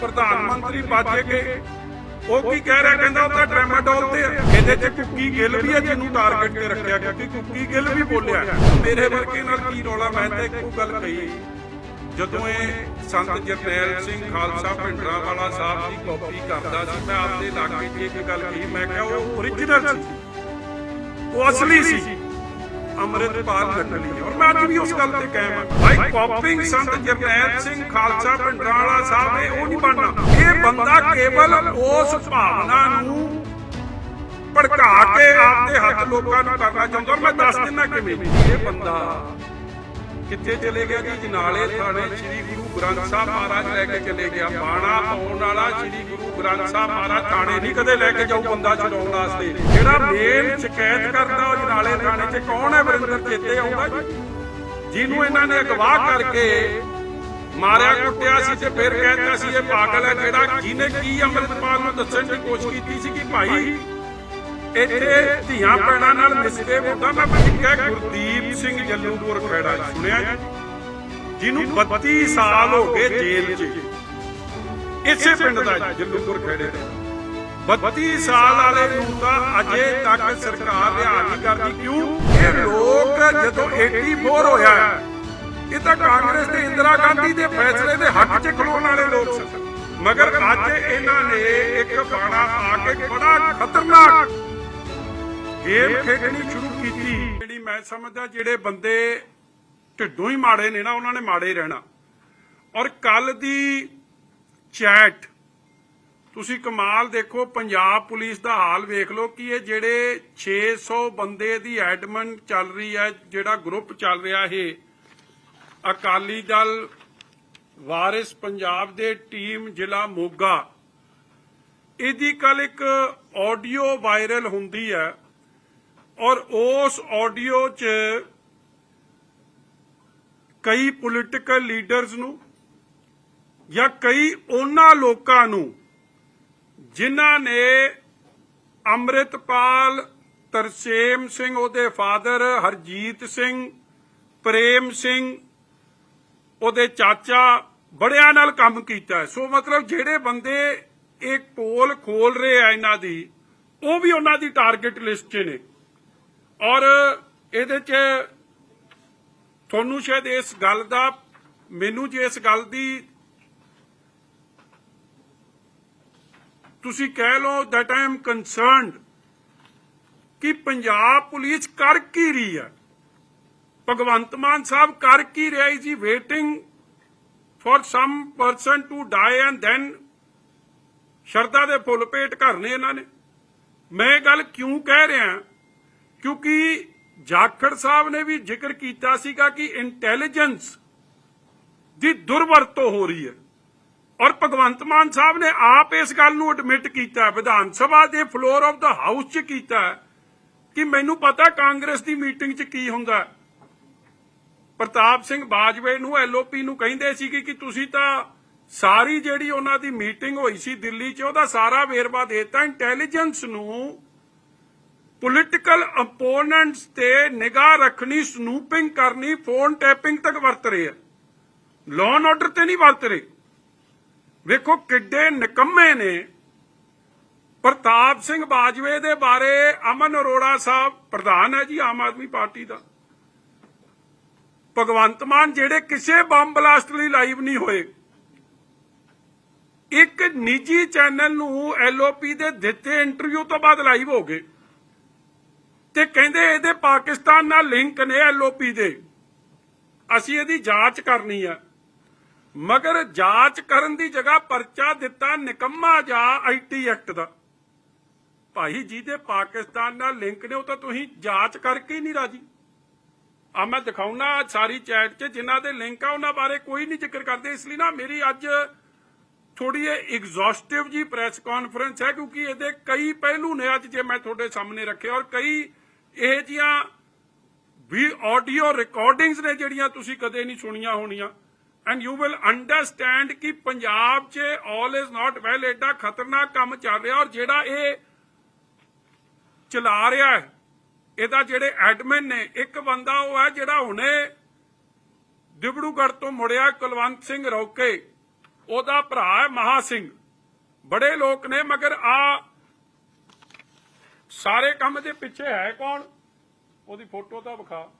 ਪ੍ਰਧਾਨ ਮੰਤਰੀ ਬਾਜੇ ਗਏ। ਉਹ ਕੀ ਕਹਿ ਰਿਹਾ, ਕਹਿੰਦਾ ਉਹ ਤਾਂ ਟ੍ਰੈਮਾਡੋਲ ਤੇ ਆ। ਇਹਦੇ ਚ ਕੁੱਕੀ ਗਿੱਲ ਵੀ ਹੈ ਜਿਹਨੂੰ ਟਾਰਗੇਟ ਤੇ ਰੱਖਿਆ ਕਿਉਂਕਿ ਕੁੱਕੀ ਗਿੱਲ ਵੀ ਬੋਲਿਆ। ਮੇਰੇ ਵਰਗੇ ਨਾਲ ਕੀ ਰੌਲਾ, ਮੈਂ ਤਾਂ ਇੱਕੋ ਗੱਲ ਕਹੀ। ਜਦੋਂ ਇਹ ਸੰਤ ਜਰਨੈਲ ਸਿੰਘ ਖਾਲਸਾ ਭਿੰਡਰਾ ਵਾਲਾ ਸਾਹਿਬ ਦੀ ਕਾਪੀ ਕਰਦਾ ਸੀ, ਮੈਂ ਆਪਦੇ ਇਲਾਕੇ 'ਚ ਇੱਕ ਗੱਲ ਕਹੀ। ਮੈਂ ਕਿਹਾ, ਉਹ ਓਰੀਜਨਲ ਸੀ। ਉਹ ਅਸਲੀ ਸੀ। ਅੰਮ੍ਰਿਤਪਾਲ ਨਕਲੀ ਔਰ ਮੈਂ ਅੱਜ ਵੀ ਉਸ ਗੱਲ ਤੇ ਕਾਇਮ ਹਾਂ। ਭਾਈ ਕਾਪਿੰਗ ਸੰਤ ਜਰਨੈਲ ਸਿੰਘ ਖਾਲਸਾ ਭਿੰਡਰਾ ਸਾਹਿਬ ਇਹ ਉਹ ਨਹੀਂ ਬਣਨਾ। ਇਹ ਬੰਦਾ ਕੇਵਲ ਉਸ ਭਾਵਨਾ ਨੂੰ ਭੜਕਾ ਕੇ ਆਪਦੇ ਹੱਥ ਲੋਕਾਂ ਨੂੰ ਕਰਨਾ ਚਾਹੁੰਦਾ। ਮੈਂ ਦੱਸ ਦਿੰਦਾ ਕਿਵੇਂ ਇਹ ਬੰਦਾ ਕਿੱਥੇ ਚਲੇ ਗਿਆ ਜੀ? ਜਨਾਲੇ ਥਾਣੇ ਸ੍ਰੀ ਗੁਰੂ ਗ੍ਰੰਥ ਸਾਹਿਬ ਮਹਾਰਾਜ ਲੈ ਕੇ ਚਲੇ ਗਿਆ। ਬਾਣਾ ਪਾਉਣ ਵਾਲਾ ਸ੍ਰੀ ਗੁਰੂ ਗ੍ਰੰਥ ਸਾਹਿਬ ਮਹਾਰਾਜ ਥਾਣੇ ਨਹੀਂ ਕਦੇ ਲੈ ਕੇ ਜਾਊ ਬੰਦਾ ਛਡਾਉਣ ਵਾਸਤੇ। ਜਿਹੜਾ ਮੇਨ ਸ਼ਿਕਾਇਤ ਕਰਦਾ ਉਹ ਜਨਾਲੇ ਥਾਣੇ 'ਚ ਕੌਣ ਹੈ ਵਰਿੰਦਰ ਚੇਤੇ ਆਉਂਦਾ ਜਿਹਨੂੰ ਇਹਨਾਂ ਨੇ ਅਗਵਾ ਕਰਕੇ ਮਾਰਿਆ, ਕੁੱਟਿਆ ਸੀ ਤੇ ਫਿਰ ਕਹਿੰਦਾ ਸੀ, ਇਹ ਪਾਗਲ ਹੈ ਜਿਹੜਾ ਜਿਹਨੇ ਕੀ ਅੰਮ੍ਰਿਤਪਾਲ ਨੂੰ ਦੱਸਣ ਦੀ ਕੋਸ਼ਿਸ਼ ਕੀਤੀ ਸੀ ਕਿ ਭਾਈ ਇੱਥੇ ਧੀਆਂ ਪੈਣਾ ਨਾਲ ਮਿਸਦੇ ਹੁੰਦਾ। ਮੈਂ ਕਿਹਾ ਗੁਰਦੀਪ ਸਿੰਘ ਜੱਲੂਪੁਰ ਖੇੜਾ ਸੁਣਿਆ ਜੀ? ਜਿਹਨੂੰ 32 ਸਾਲ ਹੋ ਗਏ ਜੇਲ੍ਹ 'ਚ। ਇਸੇ ਪਿੰਡ ਦਾ ਜੱਲੂਪੁਰ ਖੇੜੇ ਦਾ। 32 ਸਾਲ ਵਾਲੇ ਨੂੰ ਤਾਂ ਅਜੇ ਤੱਕ ਸਰਕਾਰ ਰਿਹਾ ਨਹੀਂ ਕਰਦੀ। ਕਿਉਂ? ਇਹ ਲੋਕ ਜਦੋਂ 84 ਹੋਇਆ ਇਹ ਤਾਂ ਕਾਂਗਰਸ ਤੇ ਇੰਦਰਾ ਗਾਂਧੀ ਦੇ ਫੈਸਲੇ ਦੇ ਹੱਕ 'ਚ ਖਲੋਣ ਵਾਲੇ ਲੋਕ ਸਨ। ਮਗਰ ਅੱਜ ਇਹਨਾਂ ਨੇ ਇੱਕ ਬਾਣਾ ਆ ਕੇ ਬੜਾ ਖਤਰਨਾਕ ਗੇਮ ਖੇਡਣੀ ਸ਼ੁਰੂ ਕੀਤੀ। ਜਿਹੜੀ ਮੈਂ ਸਮਝਦਾ ਜਿਹੜੇ ਬੰਦੇ ਢਿੱਡੋਂ ਹੀ ਮਾੜੇ ਨੇ ਨਾ, ਉਹਨਾਂ ਨੇ ਮਾੜੇ ਰਹਿਣਾ। ਔਰ ਕੱਲ ਦੀ ਚੈਟ, ਤੁਸੀਂ ਕਮਾਲ ਦੇਖੋ, ਪੰਜਾਬ ਪੁਲਿਸ ਦਾ ਹਾਲ ਵੇਖ ਲਓ ਕਿ ਇਹ ਜਿਹੜੇ 600 ਬੰਦੇ ਦੀ ਐਡਮਨ ਚੱਲ ਰਹੀ ਹੈ, ਜਿਹੜਾ ਗਰੁੱਪ ਚੱਲ ਰਿਹਾ ਇਹ, ਅਕਾਲੀ ਦਲ, ਵਾਰਿਸ ਪੰਜਾਬ ਦੇ ਟੀਮ ਜ਼ਿਲ੍ਹਾ ਮੋਗਾ। ਇਹਦੀ ਕੱਲ ਇੱਕ ਆਡੀਓ ਵਾਇਰਲ ਹੁੰਦੀ ਹੈ ਔਰ ਉਸ ਆਡੀਓ 'ਚ ਕਈ ਪੋਲੀਟੀਕਲ ਲੀਡਰਸ ਨੂੰ ਜਾਂ ਕਈ ਉਹਨਾਂ ਲੋਕਾਂ ਨੂੰ ਜਿਨ੍ਹਾਂ ਨੇ ਅੰਮ੍ਰਿਤਪਾਲ, ਤਰਸੇਮ ਸਿੰਘ, ਉਹਦੇ ਫਾਦਰ ਹਰਜੀਤ ਸਿੰਘ, ਪ੍ਰੇਮ ਸਿੰਘ, ਉਹਦੇ ਚਾਚਾ ਬੜਿਆਂ ਨਾਲ ਕੰਮ ਕੀਤਾ ਸੋ ਮਤਲਬ ਜਿਹੜੇ ਬੰਦੇ ਇਹ ਪੋਲ ਖੋਲ ਰਹੇ ਆ ਇਹਨਾਂ ਦੀ, ਉਹ ਵੀ ਉਹਨਾਂ ਦੀ ਟਾਰਗੇਟ ਲਿਸਟ 'ਚ ਨੇ। ਔਰ ਇਹਦੇ 'ਚ ਤੁਹਾਨੂੰ ਸ਼ਾਇਦ ਇਸ ਗੱਲ ਦਾ, ਮੈਨੂੰ ਜੇ ਇਸ ਗੱਲ ਦੀ ਤੁਸੀਂ ਕਹਿ ਲਓ ਦੈਟ ਆਈ ਐਮ concerned ਕਿ ਪੰਜਾਬ ਪੁਲਿਸ ਕਰ ਕੀ ਰਹੀ ਹੈ। ਭਗਵੰਤ ਮਾਨ ਸਾਹਿਬ ਕਰ ਕੀ ਰਿਹਾ is waiting waiting some person person to and then then ਸ਼ਰਧਾ ਦੇ ਫੁੱਲ ਪੇਟ ਕਰਨੇ ਇਹਨਾਂ ਨੇ। ਮੈਂ ਇਹ ਗੱਲ ਕਿਉਂ ਕਹਿ ਰਿਹਾ? ਕਿਉਂਕਿ ਜਾਖੜ ਸਾਹਿਬ ਨੇ ਵੀ ਜ਼ਿਕਰ ਕੀਤਾ ਸੀਗਾ ਕਿ ਇੰਟੈਲੀਜੈਂਸ ਦੀ ਦੁਰਵਰਤੋਂ ਹੋ ਰਹੀ ਹੈ। ਔਰ ਭਗਵੰਤ ਮਾਨ ਸਾਹਿਬ ਨੇ ਆਪ ਇਸ ਗੱਲ ਨੂੰ ਐਡਮਿਟ ਕੀਤਾ ਵਿਧਾਨ ਸਭਾ ਦੇ ਫਲੋਰ ਆਫ ਦਾ ਹਾਊਸ 'ਚ ਕੀਤਾ ਕਿ ਮੈਨੂੰ ਪਤਾ ਕਾਂਗਰਸ ਦੀ ਮੀਟਿੰਗ 'ਚ ਕੀ ਹੁੰਦਾ ਪ੍ਰਤਾਪ ਸਿੰਘ ਬਾਜਵੇ ਨੂੰ ਐਲਓਪੀ ਨੂੰ ਕਹਿੰਦੇ ਸੀ ਕਿ ਤੁਸੀਂ ਤਾਂ ਸਾਰੀ ਜਿਹੜੀ ਉਹਨਾਂ ਦੀ ਮੀਟਿੰਗ ਹੋਈ ਸੀ ਦਿੱਲੀ 'ਚ, ਉਹਦਾ ਸਾਰਾ ਵੇਰਵਾ ਦੇਤਾ। ਇੰਟੈਲੀਜੈਂਸ ਨੂੰ ਪੋਲੀਟੀਕਲ ਅਪੋਨੈਂਟਸ ਤੇ ਨਿਗਾਹ ਰੱਖਣੀ ਸਨੂਪਿੰਗ ਕਰਨੀ ਫੋਨ ਟੈਪਿੰਗ ਤੱਕ ਵਰਤ ਰਹੇ ਆ। ਲੋਨ ਐਂਡ ਆਰਡਰ ਤੇ ਨਹੀਂ ਵਰਤ ਰਹੇ। ਵੇਖੋ ਕਿੱਡੇ ਨਿਕੰਮੇ ਨੇ। ਪ੍ਰਤਾਪ ਸਿੰਘ ਬਾਜਵੇ ਦੇ ਬਾਰੇ ਅਮਨ ਅਰੋੜਾ ਸਾਹਿਬ, ਪ੍ਰਧਾਨ ਹੈ ਜੀ ਆਮ ਆਦਮੀ ਪਾਰਟੀ ਦਾ। ਭਗਵੰਤ ਮਾਨ ਜਿਹੜੇ ਕਿਸੇ ਬੰਬ ਬਲਾਸਟ ਲਈ ਲਾਈਵ ਨਹੀਂ ਹੋਏ। ਇੱਕ ਨਿੱਜੀ ਚੈਨਲ ਨੂੰ ਐਲਓਪੀ ਦੇ ਦਿੱਤੇ ਇੰਟਰਵਿਊ ਤੋਂ ਬਾਅਦ ਲਾਈਵ ਹੋ ਗਏ। ਤੇ ਕਹਿੰਦੇ ਇਹਦੇ ਪਾਕਿਸਤਾਨ ਨਾਲ ਲਿੰਕ ਨੇ ਐਲਓਪੀ ਦੇ। ਅਸੀਂ ਇਹਦੀ ਜਾਂਚ ਕਰਨੀ ਆ। ਮਗਰ ਜਾਂਚ ਕਰਨ ਦੀ ਜਗ੍ਹਾ ਪਰਚਾ ਦਿੱਤਾ ਨਿਕੰਮਾ ਜਾ ਆਈਟੀ ਐਕਟ ਦਾ। ਭਾਈ ਜੀ ਪਾਕਿਸਤਾਨ ਨਾਲ ਲਿੰਕ ਨੇ, ਉਹ ਤਾਂ ਤੁਸੀਂ ਜਾਂਚ ਕਰਕੇ ਹੀ ਨਹੀਂ ਰਾਜੀ। ਆ ਮੈਂ ਦਿਖਾਉਣਾ ਸਾਰੀ ਚੈਟ 'ਚ, ਜਿਨ੍ਹਾਂ ਦੇ ਲਿੰਕ ਆ, ਉਹਨਾਂ ਬਾਰੇ ਕੋਈ ਨਹੀਂ ਜ਼ਿਕਰ ਕਰਦੇ। ਇਸ ਲਈ ਨਾ ਮੇਰੀ ਅੱਜ ਥੋੜੀ ਇਹ ਐਗਜ਼ੌਸਟਿਵ ਜੀ ਪ੍ਰੈਸ ਕਾਨਫਰੰਸ ਹੈ, ਕਿਉਂਕਿ ਇਹਦੇ ਕਈ ਪਹਿਲੂ ਨੇ ਅੱਜ ਜੇ ਮੈਂ ਤੁਹਾਡੇ ਸਾਹਮਣੇ ਰੱਖੇ ਔਰ ਕਈ ਇਹ ਜੀਆਂ ਵੀ ਆਡੀਓ ਰਿਕਾਰਡਿੰਗਸ ਨੇ ਜਿਹੜੀਆਂ ਤੁਸੀਂ ਕਦੇ ਨਹੀਂ ਸੁਣੀਆਂ ਹੋਣੀਆਂ। ਐਂਡ ਯੂ ਵਿਲ ਅੰਡਰਸਟੈਂਡ ਕਿ ਪੰਜਾਬ 'ਚ ਆਲ ਇਜ਼ ਨਾਟ ਵੈਲ ਐਡਾ ਖਤਰਨਾਕ ਕੰਮ ਚੱਲ ਰਿਹਾ ਔਰ ਜਿਹੜਾ ਇਹ ਚਲਾ ਰਿਹਾ ਹੈ, ਇਹਦਾ ਜਿਹੜੇ ਐਡਮਿਨ ਨੇ, ਇੱਕ ਬੰਦਾ ਉਹ ਹੈ ਜਿਹੜਾ ਹੁਣੇ ਦਿਬੜੂਗੜ੍ਹ ਤੋਂ ਮੁੜਿਆ ਕੁਲਵੰਤ ਸਿੰਘ ਰੌਕੇ। ਉਹਦਾ ਭਰਾ ਹੈ ਮਹਾ ਸਿੰਘ। ਬੜੇ ਲੋਕ ਨੇ, ਮਗਰ ਆ ਸਾਰੇ ਕੰਮ ਦੇ ਪਿੱਛੇ ਹੈ ਕੌਣ? ਉਹਦੀ ਫੋਟੋ ਤਾਂ ਵਿਖਾ।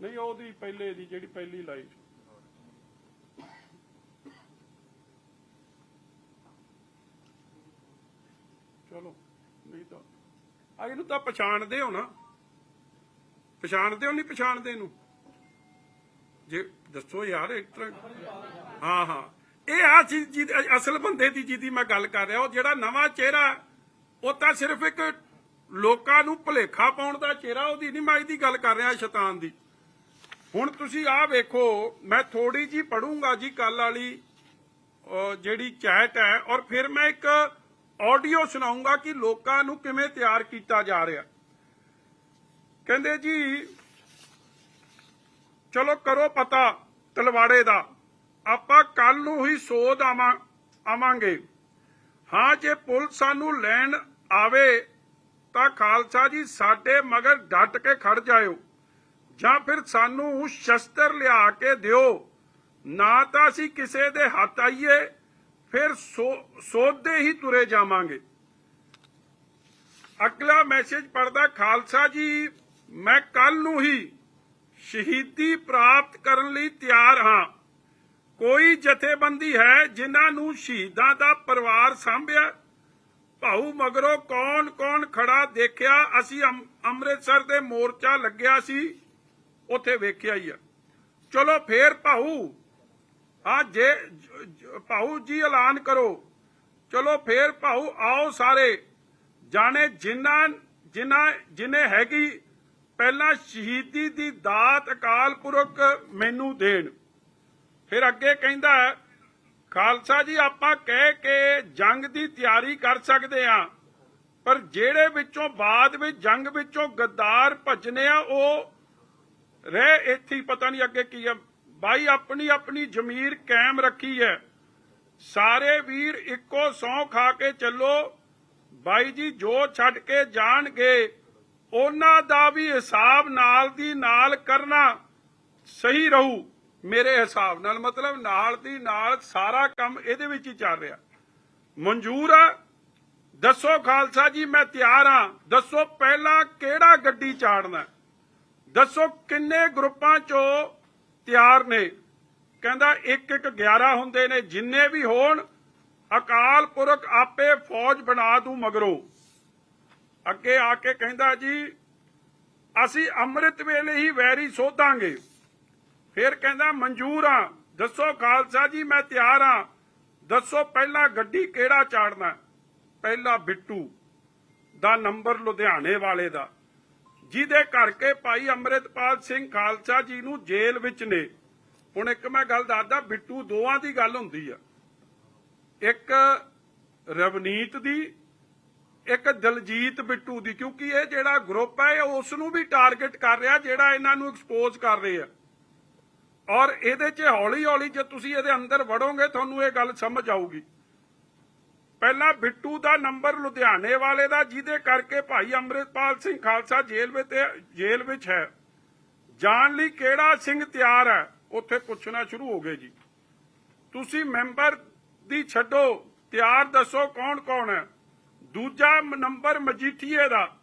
ਨਹੀਂ, ਉਹਦੀ ਪਹਿਲੇ ਦੀ ਜਿਹੜੀ ਪਹਿਲੀ ਲਾਈ ਚਲੋ, ਨਹੀਂ ਤਾਂ ਆ ਇਹਨੂੰ ਤਾਂ ਪਛਾਣਦੇ ਹੋ ਨਾ। ਪਛਾਣਦੇ ਹੋ ਨਹੀਂ ਪਛਾਣਦੇ ਇਹਨੂੰ? ਜੇ ਦੱਸੋ ਯਾਰ, ਇੱਕ ਤਰ੍ਹਾਂ ਹਾਂ ਹਾਂ। ਇਹ ਆ ਚੀਜ਼ ਜਿਹਦੀ- ਅਸਲ ਬੰਦੇ ਦੀ ਜਿਹਦੀ ਮੈਂ ਗੱਲ ਕਰ ਰਿਹਾ, ਉਹ ਜਿਹੜਾ ਨਵਾਂ ਚਿਹਰਾ ਉਹ ਤਾਂ ਸਿਰਫ ਇੱਕ ਲੋਕਾਂ ਨੂੰ ਭੁਲੇਖਾ ਪਾਉਣ ਦਾ ਚਿਹਰਾ ਉਹਦੀ ਨਹੀਂ, ਮੈਂ ਇਹਦੀ ਗੱਲ ਕਰ ਰਿਹਾ ਸ਼ੈਤਾਨ ਦੀ। ਹੁਣ ਤੁਸੀਂ ਆਹ ਵੇਖੋ, ਮੈਂ ਥੋੜੀ ਜੀ ਪੜੂੰਗਾ ਜੀ ਕੱਲ ਵਾਲੀ ਜਿਹੜੀ ਚੈਟ ਹੈ, ਔਰ ਫਿਰ ਮੈਂ ਇੱਕ ਆਡੀਓ ਸੁਣਾਉਂਗਾ ਕਿ ਲੋਕਾਂ ਨੂੰ ਕਿਵੇਂ ਤਿਆਰ ਕੀਤਾ ਜਾ ਰਿਹਾ। ਕਹਿੰਦੇ ਜੀ, ਚਲੋ ਕਰੋ ਪਤਾ ਤਲਵਾੜੇ ਦਾ, ਆਪਾਂ ਕੱਲ ਨੂੰ ਹੀ ਸੋਧ ਆਵਾਂ, ਆਵਾਂਗੇ। ਹਾਂ, ਜੇ ਪੁਲਿਸ ਸਾਨੂੰ ਲੈਣ ਆਵੇ ਤਾਂ ਖਾਲਸਾ ਜੀ ਸਾਡੇ ਮਗਰ ਡਟ ਕੇ ਖੜ ਜਾਇਓ। ਜਾਂ ਫਿਰ ਸਾਨੂੰ ਸ਼ਸਤਰ ਲਿਆ ਕੇ ਦਿਓ। ਨਾ ਤਾਂ ਅਸੀਂ ਕਿਸੇ ਦੇ ਹੱਥ ਆਈਏ, ਫਿਰ ਸੋ- ਸੋਧਦੇ ਹੀ ਤੁਰੇ ਜਾਵਾਂਗੇ। ਅਗਲਾ ਮੈਸੇਜ ਪੜਦਾ ਖਾਲਸਾ ਜੀ, ਮੈਂ ਕੱਲ ਨੂੰ ਹੀ ਸ਼ਹੀਦੀ ਪ੍ਰਾਪਤ ਕਰਨ ਲਈ ਤਿਆਰ ਹਾਂ। ਕੋਈ ਜਥੇਬੰਦੀ ਹੈ ਜਿਨ੍ਹਾਂ ਨੂੰ ਸ਼ਹੀਦਾਂ ਦਾ ਪਰਿਵਾਰ ਸਾਂਭਿਆ ਭਾਊ ਮਗਰੋਂ ਕੌਣ ਕੌਣ ਖੜਾ ਦੇਖਿਆ? ਅਸੀਂ ਅੰਮ੍ਰਿਤਸਰ ਦੇ ਮੋਰਚਾ ਲੱਗਿਆ ਸੀ, ਉੱਥੇ ਵੇਖਿਆ ਹੀ ਆ। ਚਲੋ ਫੇਰ ਭਾਊ, ਆ ਜੇ ਜ- ਜੀ ਐਲਾਨ ਕਰੋ। ਚਲੋ ਫੇਰ ਭਾਊ, ਆਓ ਸਾਰੇ। ਜਾਣੇ ਜਿਨ੍ਹਾਂ ਜਿਨ੍ਹਾਂ, ਜਿਨੇ ਹੈਗੀ, ਪਹਿਲਾਂ ਸ਼ਹੀਦੀ ਦੀ ਦਾਤ ਅਕਾਲ ਪੁਰਖ ਮੈਨੂੰ ਦੇਣ। ਫਿਰ ਅੱਗੇ ਕਹਿੰਦਾ ਖਾਲਸਾ ਜੀ, ਆਪਾਂ ਕਹਿ ਕੇ ਜੰਗ ਦੀ ਤਿਆਰੀ ਕਰ ਸਕਦੇ ਆ ਪਰ ਜਿਹੜੇ ਵਿੱਚੋਂ ਬਾਅਦ ਵਿੱਚ ਜੰਗ ਵਿੱਚੋਂ ਗੱਦਾਰ ਭੱਜਨੇ ਆ, ਉਹ ਰਹਿ ਇੱਥੇ ਪਤਾ ਨਹੀਂ ਅੱਗੇ ਕੀ ਆ। ਬਾਈ, ਆਪਣੀ ਆਪਣੀ ਜ਼ਮੀਰ ਕਾਇਮ ਰੱਖੀ ਹੈ। ਸਾਰੇ ਵੀਰ ਇੱਕੋ ਸੌ ਖਾ ਕੇ ਚੱਲੋ। ਬਾਈ ਜੀ, ਜੋ ਛੱਡ ਕੇ ਜਾਣਗੇ, ਉਹਨਾਂ ਦਾ ਵੀ ਹਿਸਾਬ ਨਾਲ ਦੀ ਨਾਲ ਕਰਨਾ ਸਹੀ ਰਹੂ। ਮੇਰੇ ਹਿਸਾਬ ਨਾਲ ਮਤਲਬ ਨਾਲ ਦੀ ਨਾਲ ਸਾਰਾ ਕੰਮ ਇਹਦੇ ਵਿੱਚ ਹੀ ਚੱਲ ਰਿਹਾ। ਮਨਜ਼ੂਰ ਆ? ਦੱਸੋ ਖਾਲਸਾ ਜੀ, ਮੈਂ ਤਿਆਰ ਆ ਦੱਸੋ ਪਹਿਲਾਂ ਕਿਹੜਾ ਗੱਡੀ ਚਾੜਨਾ ਦੱਸੋ ਕਿੰਨੇ ਗਰੁੱਪਾਂ ਚੋਂ ਤਿਆਰ ਨੇ? ਕਹਿੰਦਾ ਇੱਕ ਇੱਕ 11 ਹੁੰਦੇ ਨੇ, ਜਿੰਨੇ ਵੀ ਹੋਣ, ਅਕਾਲ ਪੁਰਖ ਆਪੇ ਫੌਜ ਬਣਾ ਦੂ ਮਗਰੋਂ। ਅੱਗੇ ਆ ਕੇ ਕਹਿੰਦਾ ਜੀ, ਅਸੀਂ ਅੰਮ੍ਰਿਤ ਵੇਲੇ ਹੀ ਵੈਰੀ ਸੋਧਾਂਗੇ। ਫਿਰ ਕਹਿੰਦਾ ਮਨਜ਼ੂਰ ਆ। ਦੱਸੋ ਖਾਲਸਾ ਜੀ, ਮੈਂ ਤਿਆਰ ਆ। ਦੱਸੋ ਪਹਿਲਾ ਗੱਡੀ ਕਿਹੜਾ ਚਾੜਨਾ ਪਹਿਲਾ ਬਿੱਟੂ ਦਾ ਨੰਬਰ ਲੁਧਿਆਣੇ ਵਾਲੇ ਦਾ, ਜਿਹਦੇ ਕਰਕੇ ਭਾਈ ਅੰਮ੍ਰਿਤਪਾਲ ਸਿੰਘ ਖਾਲਸਾ ਜੀ ਨੂੰ ਜੇਲ੍ਹ ਵਿੱਚ ਨੇ। ਹੁਣ ਇੱਕ ਮੈਂ ਗੱਲ ਦੱਸਦਾ, ਬਿੱਟੂ ਦੋਵਾਂ ਦੀ ਗੱਲ ਹੁੰਦੀ ਆ। ਇੱਕ ਰਵਨੀਤ ਦੀ, ਇੱਕ ਦਲਜੀਤ ਬਿੱਟੂ ਦੀ, ਕਿਉਂਕਿ ਇਹ ਜਿਹੜਾ ਗਰੁੱਪ ਹੈ, ਇਹ ਉਸ ਨੂੰ ਵੀ ਟਾਰਗੇਟ ਕਰ ਰਿਹਾ, ਜਿਹੜਾ ਇਹਨਾਂ ਨੂੰ ਐਕਸਪੋਜ਼ ਕਰ ਰਿਹਾ ਔਰ ਇਹਦੇ 'ਚ ਹੌਲੀ ਹੌਲੀ ਜੇ ਤੁਸੀਂ ਇਹਦੇ ਅੰਦਰ ਵੜੋਗੇ, ਤੁਹਾਨੂੰ ਇਹ ਗੱਲ ਸਮਝ ਆਊਗੀ। ਪਹਿਲਾਂ ਬਿੱਟੂ ਦਾ ਨੰਬਰ ਲੁਧਿਆਣੇ ਵਾਲੇ ਦਾ, ਜਿਹਦੇ ਕਰਕੇ ਭਾਈ ਅੰਮ੍ਰਿਤਪਾਲ ਸਿੰਘ ਖਾਲਸਾ ਜੇਲ੍ਹ ਵਿੱਚ ਜੇਲ੍ਹ ਵਿੱਚ ਹੈ। ਜਾਣ ਲਈ ਕਿਹੜਾ ਸਿੰਘ ਤਿਆਰ ਹੈ? ਉੱਥੇ ਪੁੱਛਣਾ ਸ਼ੁਰੂ ਹੋ ਗਏ ਜੀ। ਤੁਸੀਂ ਮੈਂਬਰ ਦੀ ਛੱਡੋ। ਤਿਆਰ ਦੱਸੋ ਕੌਣ ਕੌਣ ਹੈ। ਦੂਜਾ ਨੰਬਰ ਮਜੀਠੀਏ ਦਾ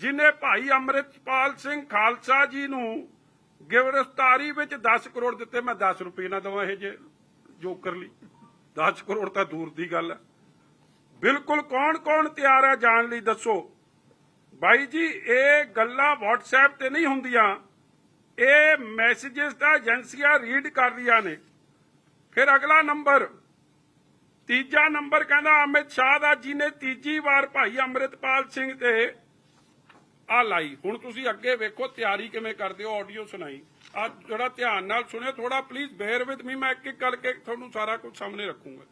ਜਿਨੇ ਭਾਈ ਅੰਮ੍ਰਿਤਪਾਲ ਸਿੰਘ ਖਾਲਸਾ ਜੀ ਨੂੰ ਗ੍ਰਿਫਤਾਰੀ ਵਿੱਚ 10 ਕਰੋੜ ਦਿੱਤੇ, ਮੈਂ 10 ਰੁਪਏ ਨਾ ਦਵਾਂ ਇਹ ਜੇ ਜੋਕਰ ਲਈ। 10 ਕਰੋੜ ਤਾਂ ਦੂਰ ਦੀ ਗੱਲ ਹੈ ਬਿਲਕੁਲ ਕੌਣ ਕੌਣ ਤਿਆਰ ਹੈ ਜਾਣ ਲਈ ਦੱਸੋ? ਬਾਈ ਜੀ, ਇਹ ਗੱਲਾਂ WhatsApp ਤੇ ਨਹੀਂ ਹੁੰਦੀਆਂ। ਇਹ ਮੈਸੇजेस ਦਾ ਏਜੰਸੀਆਂ ਰੀਡ ਕਰ ਰਹੀਆਂ ਨੇ। ਫਿਰ ਅਗਲਾ ਨੰਬਰ। ਤੀਜਾ ਨੰਬਰ ਕਹਿੰਦਾ, ਅਮਿਤ ਸ਼ਾਹ ਦਾ ਜਿਹਨੇ ਤੀਜੀ ਵਾਰ ਭਾਈ ਅੰਮ੍ਰਿਤਪਾਲ ਸਿੰਘ ਤੇ ਆ ਲਾਈ। ਹੁਣ ਤੁਸੀਂ ਅੱਗੇ ਵੇਖੋ ਤਿਆਰੀ ਕਿਵੇਂ ਕਰਦੇ ਹੋ ਆਡੀਓ ਸੁਣਾਈ। ਆ ਜਿਹੜਾ ਧਿਆਨ ਨਾਲ ਸੁਣਿਓ ਥੋੜਾ ਪਲੀਜ਼ ਬੇਅਰ ਵਿਦ ਮੀ ਮੈਂ ਇੱਕ ਇੱਕ ਕਰਕੇ ਤੁਹਾਨੂੰ ਸਾਰਾ ਕੁਝ ਸਾਹਮਣੇ ਰੱਖੂੰਗਾ।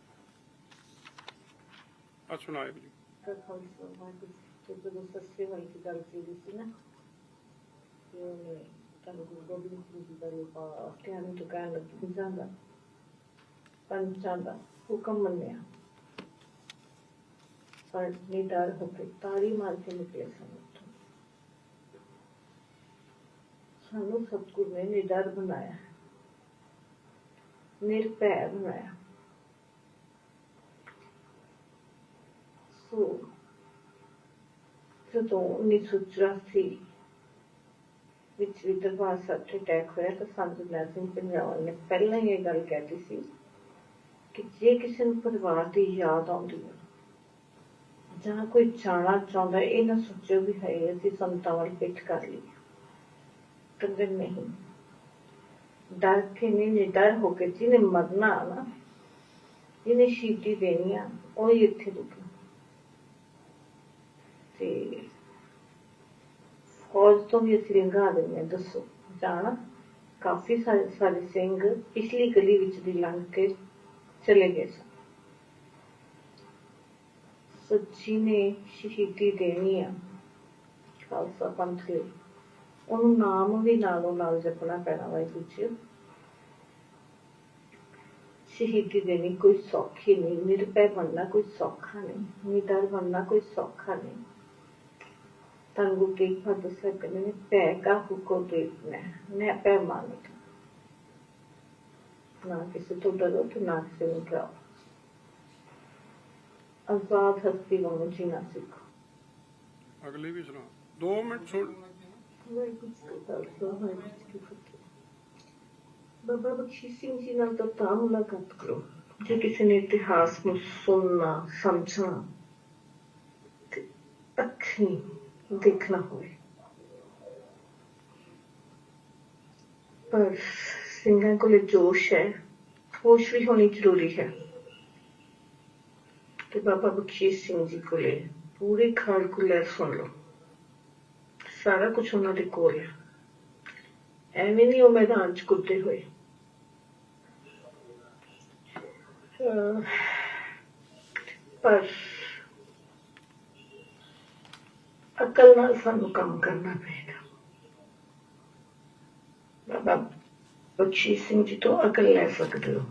ਆ ਸੁਣਾਏ ਜੀ। ਜਦੋਂ ਸੱਚੇ ਵਾਲੀ ਦੀ ਗੱਲ ਕੀਤੀ ਸੀ ਨਾ ਕਿ ਉਹਨੇ ਤੁਹਾਨੂੰ ਗੁਰੂ ਗੋਬਿੰਦ ਸਿੰਘ ਜੀ ਦਾ ਰੂਪ ਆਖਿਆ ਨੂੰ ਟਿਕਾਣ ਲੱਗੀ ਜਾਂਦਾ ਪੰਚਾਂ ਦਾ ਹੁਕਮ ਮੰਨਿਆ ਪਰ ਨਿਡਰ ਹੋ ਕੇ ਤਾਰੀ ਮਾਰ ਕੇ ਨਿਕਲੇ ਸਨ ਉੱਥੋਂ। ਸਾਨੂੰ ਸਤਿਗੁਰ ਨੇ ਨਿਡਰ ਬਣਾਇਆ ਨਿਰਭੈ ਬਣਾਇਆ ਸੋ, ਜਦੋਂ 1984 ਵਿੱਚ ਵੀ ਦਰਬਾਰ ਸਾਹਿਬ ਤੇ ਅਟੈਕ ਹੋਇਆ ਤਾਂ ਸੰਤ ਜਰਨੈਲ ਸਿੰਘ ਪੰਜਾਬ ਨੇ ਪਹਿਲਾਂ ਹੀ ਇਹ ਗੱਲ ਕਹਿਤੀ ਸੀ ਕਿ ਜੇ ਕਿਸੇ ਨੂੰ ਪਰਿਵਾਰ ਦੀ ਯਾਦ ਆਉਂਦੀ ਹੈ ਜਾਂ ਕੋਈ ਜਾਣਾ ਚਾਹੁੰਦਾ ਇਹ ਨਾ ਸੋਚੋ ਵੀ ਹੈ ਅਸੀਂ ਸੰਤਾਂ ਵੱਲ ਪਿੱਠ ਕਰ ਲਈ ਕਹਿੰਦੇ ਨਹੀਂ। ਡਰ ਕੇ ਨਹੀਂ ਨਿਡਰ ਹੋ ਕੇ ਜਿਹਨੇ ਮਰਨਾ ਜਿਹਨੇ ਸ਼ਹੀਦੀ ਦੇਣੀ ਆ, ਉਹ ਹੀ ਇੱਥੇ ਰੁਕਣਾ ਤੇ ਫੌਜ ਤੋਂ ਵੀ ਅਸੀਂ ਲੰਘਾ ਦਿੰਦੇ ਦੱਸੋ। ਜਾਣਾ। ਕਾਫੀ ਸਾਰੇ ਸਾਰੇ ਸਿੰਘ ਪਿਛਲੀ ਗਲੀ ਵਿੱਚ ਦੀ ਲੰਘ ਕੇ ਚਲੇ ਗਏ ਸਨ। ਸੱਚੀ ਨੇ ਸ਼ਹੀਦੀ ਦੇਣੀ ਆ, ਖਾਲਸਾ ਪੰਥ ਲਈ। ਉਹਨੂੰ ਨਾਮ ਵੀ ਨਾਲੋਂ ਨਾਲ ਜਪਣਾ ਪੈਣਾ ਵਾਹਿਗੁਰੂ ਜੀ। ਸ਼ਹੀਦੀ ਦੇਣੀ ਕੋਈ ਸੌਖੀ ਨਹੀਂ, ਨਿਰਭੈ ਬਣਨਾ ਕੋਈ ਸੌਖਾ ਨਹੀਂ, ਨਿਡਰ ਬਣਨਾ ਕੋਈ ਸੌਖਾ ਨਹੀਂ। ਤੰਗੂ ਕੇ ਪਦ ਸਕਨੇ ਨੇ ਪੈ ਕਾ ਹੁਕੋ ਦੇਖਣਾ ਨੇ ਪੈ ਮਾਨਕ। ਨਾ ਕਿਸੇ ਤੋਂ ਡਰੋ ਤੇ ਨਾ ਕਿਸੇ ਨੂੰ ਡਰਾਓ। ਆਜ਼ਾਦ ਹਸਤੀ ਵਾਂਗੂ ਜੀਣਾ ਸਿੱਖੋ। ਅਗਲੀ ਵੀ ਸੁਣਾ 2 ਮਿੰਟ ਸੁਣ ਵਾਹਿਗੁਰੂ ਖਾਲਸਾ ਵਾਹਿਗੁਰੂ ਕੀ ਫਤਿਹ ਬਾਬਾ ਬਖਸ਼ੀ ਸਿੰਘ ਜੀ ਨਾਲ ਤਾਂ ਤਾਂ ਮੁਲਾਕਾਤ ਕਰੋ ਜੇ ਕਿਸੇ ਨੇ ਇਤਿਹਾਸ ਨੂੰ ਸੁਣਨਾ ਸਮਝਣਾ ਤੇ ਅੱਖੀਂ ਦੇਖਣਾ ਹੋਵੇ ਪਰ ਸਿੰਘਾਂ ਕੋਲੇ ਜੋਸ਼ ਹੈ ਹੋਸ਼ ਵੀ ਹੋਣੀ ਜ਼ਰੂਰੀ ਹੈ ਤੇ ਬਾਬਾ ਬਖਸ਼ੀਸ਼ ਸਿੰਘ ਜੀ ਕੋਲੇ ਪੂਰੇ ਖਾਲਕੁਲਰ ਸੁਣ ਲਓ ਸਾਰਾ ਕੁਝ ਉਹਨਾਂ ਦੇ ਕੋਲ ਹੈ ਐਵੇਂ ਨਹੀਂ ਉਹ ਮੈਦਾਨ ਚ ਕੁੱਤੇ ਹੋਏ। ਅਹ ਪਰ ਅਕਲ ਨਾਲ ਸਾਨੂੰ ਕੰਮ ਕਰਨਾ ਪਏਗਾ। ਬਾਬਾ ਬਖਸ਼ੀ ਸਿੰਘ ਜੀ ਤੋਂ ਅਕਲ ਲੈ ਸਕਦੇ ਹੋ।